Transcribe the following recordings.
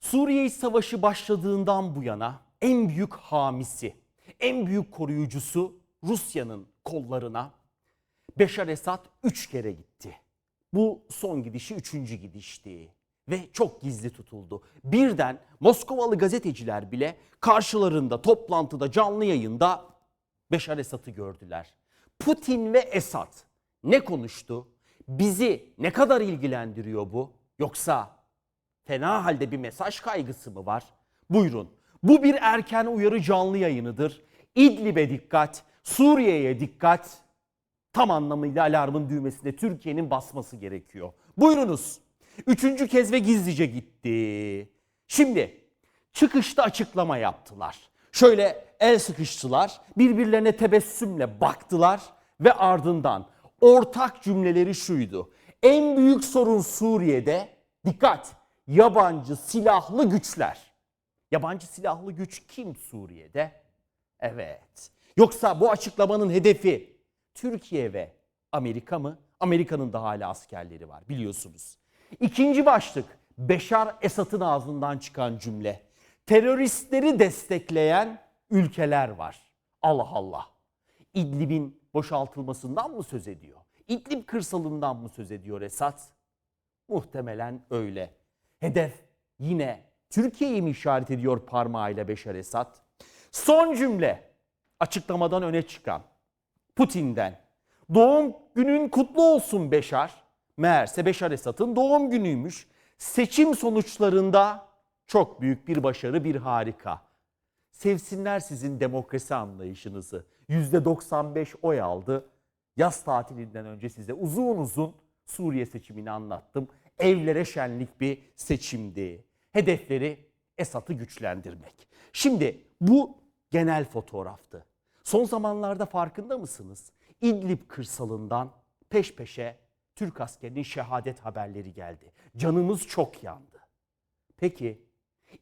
Suriye Savaşı başladığından bu yana en büyük hamisi, en büyük koruyucusu Rusya'nın kollarına Beşar Esad üç kere gitti. Bu son gidişi üçüncü gidişti ve çok gizli tutuldu. Birden Moskovalı gazeteciler bile karşılarında toplantıda canlı yayında Beşar Esad'ı gördüler. Putin ve Esad ne konuştu? Bizi ne kadar ilgilendiriyor bu? Yoksa fena halde bir mesaj kaygısı mı var? Buyurun. Bu bir erken uyarı canlı yayınıdır. İdlib'e dikkat, Suriye'ye dikkat. Tam anlamıyla alarmın düğmesine Türkiye'nin basması gerekiyor. Buyurunuz. Üçüncü kez ve gizlice gitti. Şimdi çıkışta açıklama yaptılar. Şöyle el sıkıştılar, birbirlerine tebessümle baktılar ve ardından ortak cümleleri şuydu. En büyük sorun Suriye'de dikkat yabancı silahlı güçler. Yabancı silahlı güç kim Suriye'de? Evet. Yoksa bu açıklamanın hedefi Türkiye ve Amerika mı? Amerika'nın da hala askerleri var biliyorsunuz. İkinci başlık Beşar Esad'ın ağzından çıkan cümle. Teröristleri destekleyen ülkeler var. Allah Allah. İdlib'in boşaltılmasından mı söz ediyor? İdlib kırsalından mı söz ediyor Esad? Muhtemelen öyle. Hedef yine Türkiye'yi mi işaret ediyor parmağıyla Beşar Esad? Son cümle açıklamadan öne çıkan Putin'den. Doğum günün kutlu olsun Beşar. Meğerse Beşar Esad'ın doğum günüymüş. Seçim sonuçlarında çok büyük bir başarı, bir harika. Sevsinler sizin demokrasi anlayışınızı. %95 oy aldı. Yaz tatilinden önce size uzun uzun Suriye seçimini anlattım. Evlere şenlik bir seçimdi. Hedefleri Esad'ı güçlendirmek. Şimdi bu genel fotoğraftı. Son zamanlarda farkında mısınız? İdlib kırsalından peş peşe Türk askerinin şehadet haberleri geldi. Canımız çok yandı. Peki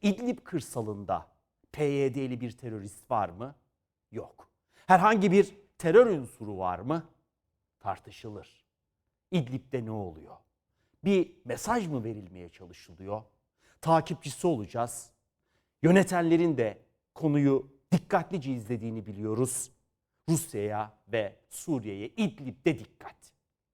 İdlib kırsalında PYD'li bir terörist var mı? Yok. Herhangi bir terör unsuru var mı? Tartışılır. İdlib'de ne oluyor? Bir mesaj mı verilmeye çalışılıyor? Takipçisi olacağız. Yönetenlerin de konuyu dikkatlice izlediğini biliyoruz. Rusya'ya ve Suriye'ye İdlib'de dikkat.